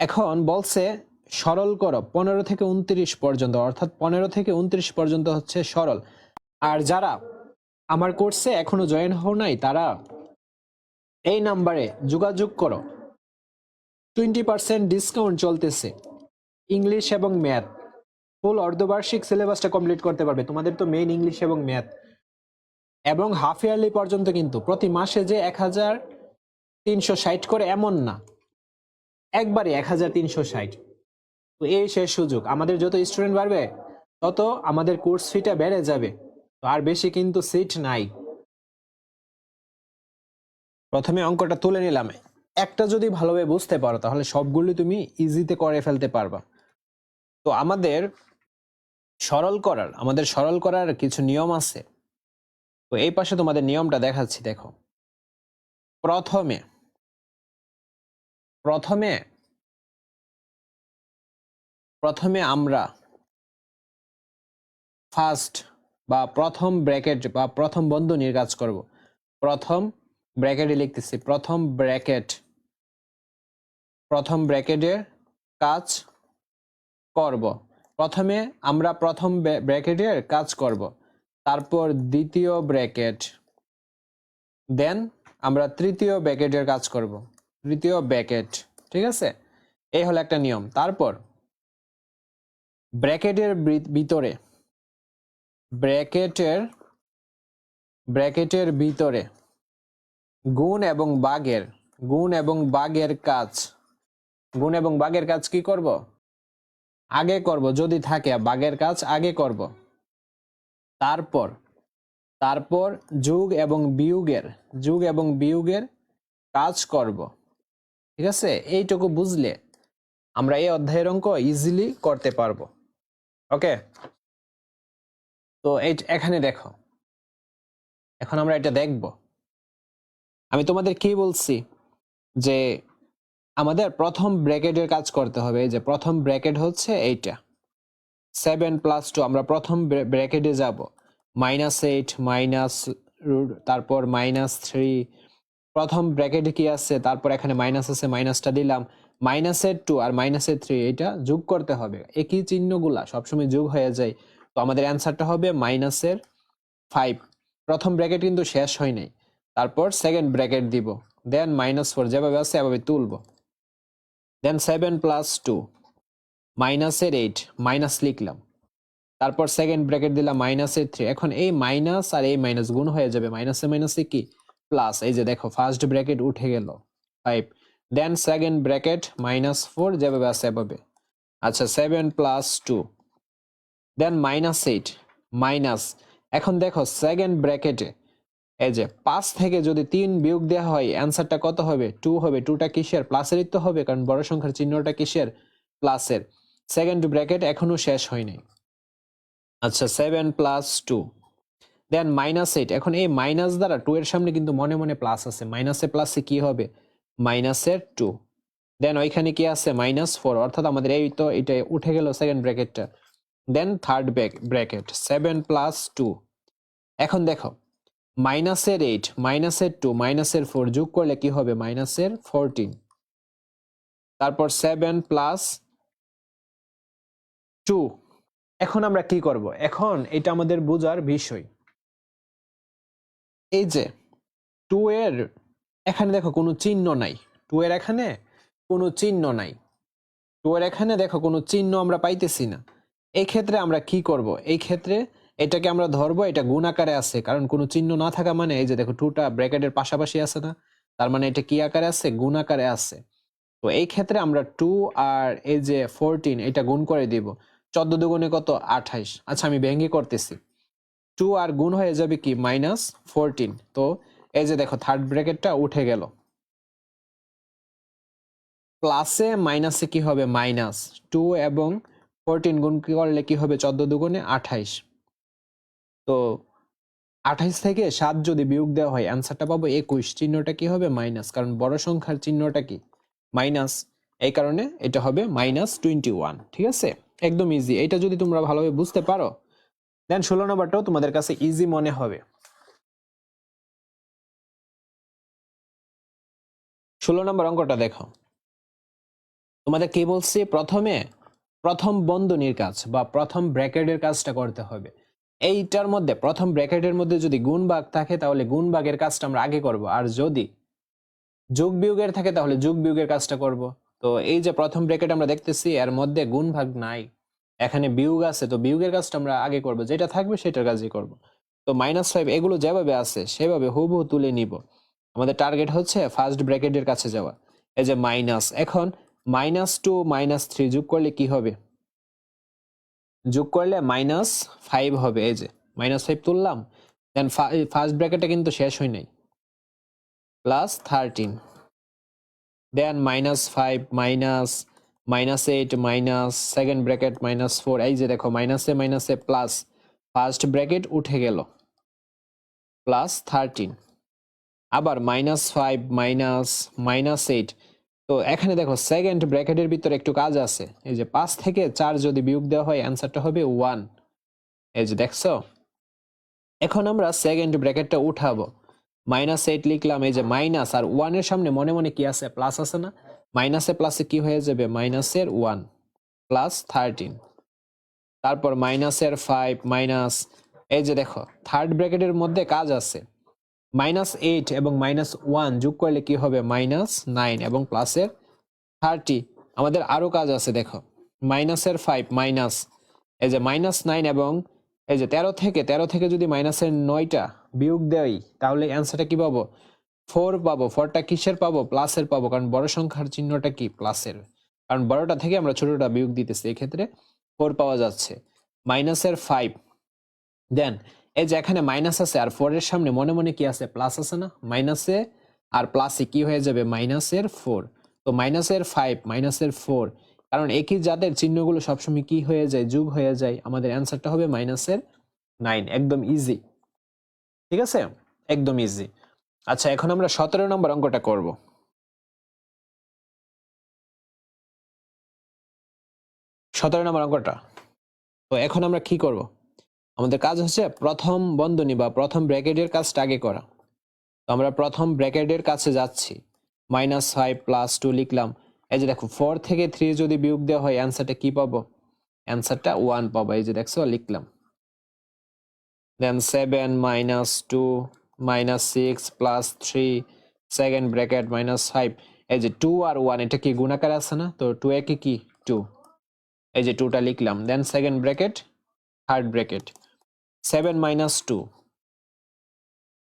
এখন বলছে সরল করো, পনেরো থেকে উনত্রিশ পর্যন্ত, অর্থাৎ পনেরো থেকে উনত্রিশ পর্যন্ত হচ্ছে সরল। আর যারা আমার কোর্সে এখনও জয়েন হও নাই, তারা এই নাম্বারে যোগাযোগ করো। টোয়েন্টি পার্সেন্ট ডিসকাউন্ট চলতেছে। ইংলিশ এবং ম্যাথ ফুল অর্ধবার্ষিক সিলেবাসটা কমপ্লিট করতে পারবে। তোমাদের তো মেইন ইংলিশ এবং ম্যাথ এবং হাফ ইয়ারলি পর্যন্ত কিন্তু প্রতি মাসে যে এক হাজার তিনশো ষাট করে এমন না। একবারে এক হাজার তিনশো ষাট। তো এই শেষ সুযোগ, আমাদের যত স্টুডেন্ট বাড়বে, তত আমাদের কোর্স ফিটা বেড়ে যাবে। তো আর বেশি কিন্তু সিট নাই। প্রথমে অঙ্কটা তুলে নিলাম। একটা যদি ভালোভাবে বুঝতে পারো, তাহলে সবগুলি তুমি ইজিতে করে ফেলতে পারবা। তো আমাদের সরল করার, আমাদের সরল করার কিছু নিয়ম আছে। তো এই পাশে তোমাদের নিয়মটা দেখাচ্ছি, দেখো। প্রথমে প্রথমে প্রথমে আমরা ফার্স্ট বা প্রথম ব্র্যাকেট বা প্রথম বন্ধনীর কাজ করব। প্রথম ব্র্যাকেটে লিখতেছি, প্রথম ব্র্যাকেট প্রথম ব্র্যাকেটের কাজ করব। প্রথমে আমরা প্রথম ব্র্যাকেটের কাজ করব। তারপর দ্বিতীয় ব্র্যাকেট দেন আমরা তৃতীয় ব্র্যাকেটের কাজ করব। তৃতীয় ব্র্যাকেট, ঠিক আছে? এই হলো একটা নিয়ম। তারপর, ব্র্যাকেটের ভিতরে, ব্র্যাকেটের ব্র্যাকেটের ভিতরে গুণ এবং বাগের, গুণ এবং বাগের কাজ। গুণ এবং বাগের কাজ কি করব? আগে করব, যদি থাকে বাগের কাজ আগে করব। তারপর তারপর যুগ এবং বিয়োগের, যুগ এবং বিয়োগের কাজ করব। ঠিক আছে? এইটুকু বুঝলে আমরা এই অধ্যায়ের অঙ্ক ইজিলি করতে পারব। ওকে তো এই এখানে দেখো। এখন আমরা এটা দেখব। আমি তোমাদের কি বলছি? যে আমাদের প্রথম ব্র্যাকেটের কাজ করতে হবে। যে প্রথম ব্র্যাকেট হচ্ছে এইটা। সেভেন প্লাস টু আমরা প্রথম ব্র্যাকেটে যাব। মাইনাস এইট মাইনাস তারপর মাইনাস থ্রি প্রথম ব্র্যাকেটে কি আছে? তারপর এখানে মাইনাস আছে মাইনাসটা দিলাম। মাইনাসের টু আর মাইনাসের থ্রি এটা যোগ করতে হবে। একই চিহ্নগুলা সবসময় যোগ হয়ে যায়। তো আমাদের অ্যান্সারটা হবে মাইনাসের ফাইভ প্রথম ব্র্যাকেট কিন্তু শেষ হয় নাই। তারপর সেকেন্ড ব্র্যাকেট দিব। দেন মাইনাস ফোর যেভাবে আছে, এভাবে তুলবো। দেন সেভেন প্লাস টু মাইনাসের এইট মাইনাস লিখলাম। তারপর সেকেন্ড ব্র্যাকেট দিলাম মাইনাসের থ্রি এখন এই মাইনাস আর এই মাইনাস গুণ হয়ে যাবে। মাইনাসে মাইনাসে কি? প্লাস এই যে দেখো ফার্স্ট ব্র্যাকেট উঠে গেল five then second bracket minus four যেভাবে আছে এভাবে। আচ্ছা seven plus two then minus eight minus এখন দেখো সেকেন্ড ব্র্যাকেটে এই যে পাঁচ থেকে যদি তিন বিয়োগ দেওয়া হয় অ্যান্সারটা কত হবে? টু হবে। টুটা কিসের? প্লাসেরই তো হবে, কারণ বড় সংখ্যার চিহ্নটা কিসের? প্লাসের সেকেন্ড ব্র্যাকেট এখনও শেষ হয়নি। আচ্ছা seven plus two then minus eight এখন এই মাইনাস দ্বারা টু এর সামনে কিন্তু মনে মনে প্লাস আছে। মাইনাসে প্লাসে কি হবে? মাইনাসের টু দেন ওইখানে কি আছে? মাইনাস ফোর অর্থাৎ আমাদের এই তো এটা উঠে গেল second ব্র্যাকেটটা then third bracket seven plus two এখন দেখো মাইনাসের এইট মাইনাসের টু মাইনাসের ফোর যোগ করলে কি হবে? মাইনাসের ফোরটিন তারপর সেভেন প্লাস টু এখন আমরা কি করব? এখন এটা আমাদের বোঝার বিষয়। এই যে টু এর এখানে দেখো কোনো চিহ্ন নাই। টু এর এখানে কোনো চিহ্ন নাই। টু এর এখানে দেখো কোনো চিহ্ন আমরা পাইতেছি না। এই ক্ষেত্রে আমরা কি করব? এই ক্ষেত্রে এটাকে আমরা ধরবো, এটা গুণ আকারে আছে, কারণ কোনো চিহ্ন না থাকা মানে এই যে দেখো টুটা ব্র্যাকেটের পাশাপাশি আছে না, তার মানে এটা কি আকারে আছে? গুণ আকারে আছে। তো এই ক্ষেত্রে আমরা টু আর এই যে ফোরটিন এটা গুণ করে দিব। চোদ্দ দুগুণে কত? আঠাইশ। আচ্ছা আমি ভেঙ্গে করতেছি। টু আর গুণ হয়ে যাবে কি? মাইনাস ফোরটিন তো এই যে দেখো থার্ড ব্র্যাকেটটা উঠে গেল। প্লাসে মাইনাসে কি হবে? মাইনাস টু এবং ফোরটিন গুণ করলে কি হবে? চোদ্দ দুগুণে আঠাইশ। তো আঠাইশ থেকে সাত যদি বিয়োগ দেওয়া হয় অ্যান্সারটা পাবো একুশ। চিহ্নটা কি হবে? মাইনাস কারণ বড় সংখ্যার চিহ্নটা কি? মাইনাস এই কারণে এটা হবে মাইনাস টোয়েন্টি ওয়ান ঠিক আছে? একদম ইজি এটা যদি তোমরা ভালোভাবে বুঝতে পারো দেন ষোলো নম্বরটাও তোমাদের কাছে ইজি মনে হবে। ষোলো নম্বর অঙ্কটা দেখো। তোমাদের কি বলছি? প্রথমে প্রথম বন্ধনীর কাজ বা প্রথম ব্র্যাকেটের কাজটা করতে হবে। এইটার মধ্যে, প্রথম ব্র্যাকেটের মধ্যে যদি গুণ ভাগ থাকে, তাহলে গুণ ভাগের কাজটা আমরা আগে করব। আর যদি যোগ বিয়োগের থাকে, তাহলে যোগ বিয়োগের কাজটা করব। তো এই যে প্রথম ব্র্যাকেট আমরা দেখতেছি, এর মধ্যে গুণ ভাগ নাই। এখানে বিয়োগ আছে, তো বিয়োগের কাজটা আমরা আগে করব, যেটা থাকবে সেটার কাজই করব। তো মাইনাস ফাইভ এগুলো যেভাবে আছে, সেভাবে হুবহু তুলে নিব। আমাদের টার্গেট হচ্ছে ফার্স্ট ব্র্যাকেটের কাছে যাওয়া। এই যে মাইনাস এখন মাইনাস টু মাইনাস থ্রি যোগ করলে কি হবে? যোগ করলে মাইনাস ফাইভ হবে, এই যে মাইনাস ফাইভ তুললাম দেন ফার্স্ট ব্র্যাকেটটা কিন্তু শেষ হয় নাই। Plus thirteen then minus five minus minus eight minus second bracket minus four এই যে দেখো মাইনাসে মাইনাসে প্লাস ফার্স্ট ব্র্যাকেট উঠে গেল প্লাস থার্টিন আবার minus five minus minus eight তো এখানে দেখো সেকেন্ড ব্র্যাকেটের ভিতরে একটু কাজ আছে। এই যে পাঁচ থেকে চার যদি বিয়োগ দেওয়া হয় অ্যান্সারটা হবে ওয়ান এই যে দেখছ? এখন আমরা সেকেন্ড ব্র্যাকেটটা উঠাবো। মাইনাস এইট লিখলাম, এই যে মাইনাস আর ওয়ানের সামনে মনে মনে কি আছে? প্লাস আছে না? মাইনাসে প্লাসে কি হয়ে যাবে? মাইনাসের ওয়ান প্লাস থার্টিন তারপর মাইনাসের ফাইভ মাইনাস এই যে দেখো থার্ড ব্র্যাকেটের মধ্যে কাজ আছে। মাইনাস এইট এবং মাইনাস ওয়ান যোগ করলে কি হবে? মাইনাস নাইন এবং প্লাসের থার্টি আমাদের আরও কাজ আছে, দেখো। মাইনাসের ফাইভ মাইনাস এই যে মাইনাস নাইন এবং এই যে তেরো থেকে তেরো থেকে যদি মাইনাসের নয়টা বিয়োগ দেই, তাহলে অ্যান্সারটা কি পাবো? ফোর পাবো ফোরটা কিসের পাবো? প্লাসের পাবো, কারণ বড় সংখ্যার চিহ্নটা কি? প্লাসের কারণ বড়টা থেকে আমরা ছোটটা বিয়োগ দিতেছি, এক্ষেত্রে ফোর পাওয়া যাচ্ছে। মাইনাসের ফাইভ দেন এই যে এখানে মাইনাস আছে, আর ফোর এর সামনে মনে মনে কি আছে? প্লাস আছে না? মাইনাসে আর প্লাসে কি হয়ে যাবে? মাইনাসের ফোর তো মাইনাসের ফাইভ মাইনাসের ফোর কারণ একই জাতের চিহ্নগুলো সবসময় কি হয়ে যায়? যুগ হয়ে যায়। আমাদের অ্যান্সারটা হবে মাইনাসের নাইন একদম ইজি ঠিক আছে? একদম ইজি আচ্ছা এখন আমরা সতেরো নম্বর অঙ্কটা করব। সতেরো নম্বর অঙ্কটা। তো এখন আমরা কি করব? আমাদের কাজ হচ্ছে প্রথম বন্ধনী বা প্রথম ব্র্যাকেটের কাজটা আগে করা। তো আমরা প্রথম ব্র্যাকেটের কাছে যাচ্ছি। মাইনাস ফাইভ প্লাস টু লিখলাম। এই যে দেখো, ফোর থেকে থ্রি যদি বিয়োগ দেওয়া হয়, অ্যান্সারটা কি পাবো? অ্যান্সারটা ওয়ান পাবো। এই যে দেখছ, লিখলাম। Then seven minus two minus six plus three second bracket minus five এই যে টু আর ওয়ান এটা কি গুণাকার আছে না? তো টু একে কি? টু এই যে টুটা লিখলাম। Then second bracket third bracket seven minus two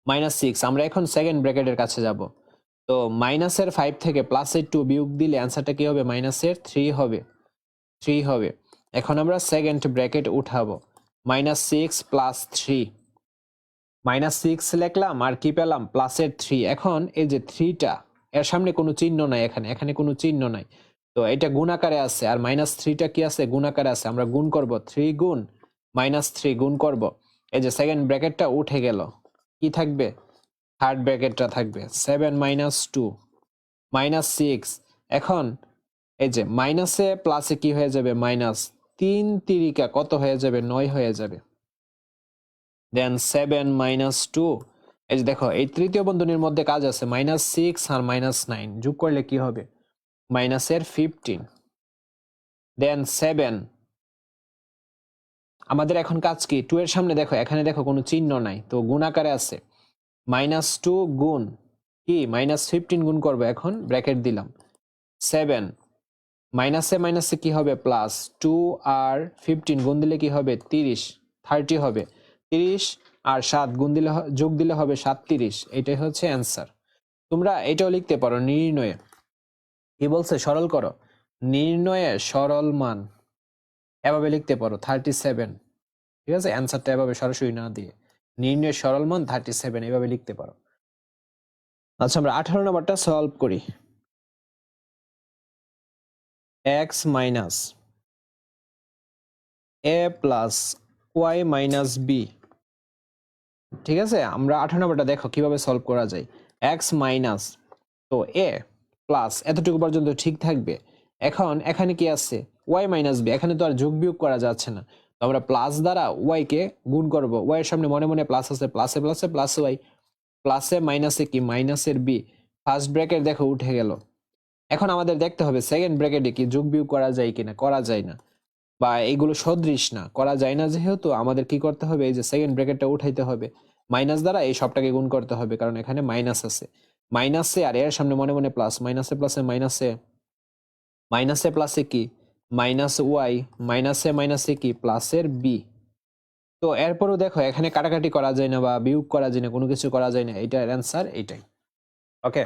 minus six আমরা এখন সেকেন্ড ব্র্যাকেটের কাছে যাব। তো মাইনাসের ফাইভ থেকে প্লাসের টু বিয়োগ দিলে অ্যান্সারটা কি হবে? মাইনাসের থ্রি হবে। থ্রি হবে। এখন আমরা সেকেন্ড ব্র্যাকেট উঠাবো। Minus six plus three minus six লিখলাম আর কি পেলাম? প্লাসের থ্রি এখন এই যে থ্রিটা এর সামনে কোনো চিহ্ন নাই এখানে এখানে কোনো চিহ্ন নাই। তো এটা গুণাকারে আছে আর মাইনাস থ্রিটা কি আছে? গুণাকারে আছে। আমরা গুণ করব থ্রি গুণ মাইনাস থ্রি গুণ করব। এই যে সেকেন্ড ব্র্যাকেটটা উঠে গেল। কি থাকবে? থার্ড ব্র্যাকেটটা থাকবে। Seven minus two minus six এখন এই যে মাইনাসে প্লাসে কি হয়ে যাবে? মাইনাস তিন তিরিকা কত হয়ে যাবে? নয় হয়ে যাবে। দেন সেভেন মাইনাস টু এই যে দেখো, এই তৃতীয় বন্ধনীর মধ্যে কাজ আছে মাইনাস সিক্স আর মাইনাস নাইন যোগ করলে কি হবে? মাইনাসের ফিফটিন দেন সেভেন আমাদের এখন কাজ কি? টু এর সামনে দেখো, এখানে দেখো কোনো চিহ্ন নাই, তো গুণ আকারে আছে। মাইনাস টু গুণ কি? মাইনাস ফিফটিন গুণ করব এখন ব্র্যাকেট দিলাম। সেভেন মাইনাসে মাইনাসে কি হবে? প্লাস টু আর ফিফটিন গুণ দিলে কি হবে? তিরিশ। থার্টি হবে। তিরিশ আর সাত গুণ দিলে যোগ দিলে হবে সাতত্রিশ এটাই হচ্ছে অ্যান্সার তোমরা এটাও লিখতে পারো, নির্ণয়ে। কি বলছে? সরল করো। নির্ণয়ে সরল মান। এভাবে লিখতে পারো থার্টি সেভেন ঠিক আছে? অ্যান্সারটা এভাবে সরাসরি না দিয়ে। নির্ণয়ের সরল মান থার্টি সেভেন এভাবে লিখতে পারো। আচ্ছা আমরা আঠারো নম্বরটা সলভ করি। X minus A plus Y minus B ঠিক আছে? আমরা আঠারো নম্বরটা দেখো, কীভাবে সলভ করা যায়। এক্স মাইনাস তো এ প্লাস এতটুকু পর্যন্ত ঠিক থাকবে। এখন, এখানে কি আছে? ওয়াই মাইনাস বি এখানে তো আর যোগ বিয়োগ করা যাচ্ছে না। তো আমরা প্লাস দ্বারা ওয়াই কে গুণ করব। ওয়াই এর সামনে মনে মনে প্লাস আছে প্লাসে প্লাসে প্লাস ওয়াই প্লাসে মাইনাসে কি? মাইনাসের বি ফার্স্ট ব্র্যাকেট দেখো, উঠে গেল। এখন আমাদের দেখতে হবে সেকেন্ড ব্র্যাকেটে কি? যোগ বিয়োগ করা যায় কিনা? করা যায় না। বা এইগুলো সদৃশ না, করা যায় না যেহেতু আমাদের কি করতে হবে, এই যে সেকেন্ড ব্র্যাকেটটা উঠাইতে হবে। মাইনাস দ্বারা এই সবটাকে গুণ করতে হবে, কারণ এখানে মাইনাস আছে। মাইনাসে আর এর সামনে মনে মনে প্লাস মাইনাসে প্লাসে মাইনাসে মাইনাসে প্লাসে কি? মাইনাস ওয়াই মাইনাসে মাইনাসে কি? প্লাসের বি তো এরপরও দেখো, এখানে কাটাকাটি করা যায় না বা বিয়োগ করা যায় না, কোনো কিছু করা যায় না, এটার অ্যান্সার এইটাই ওকে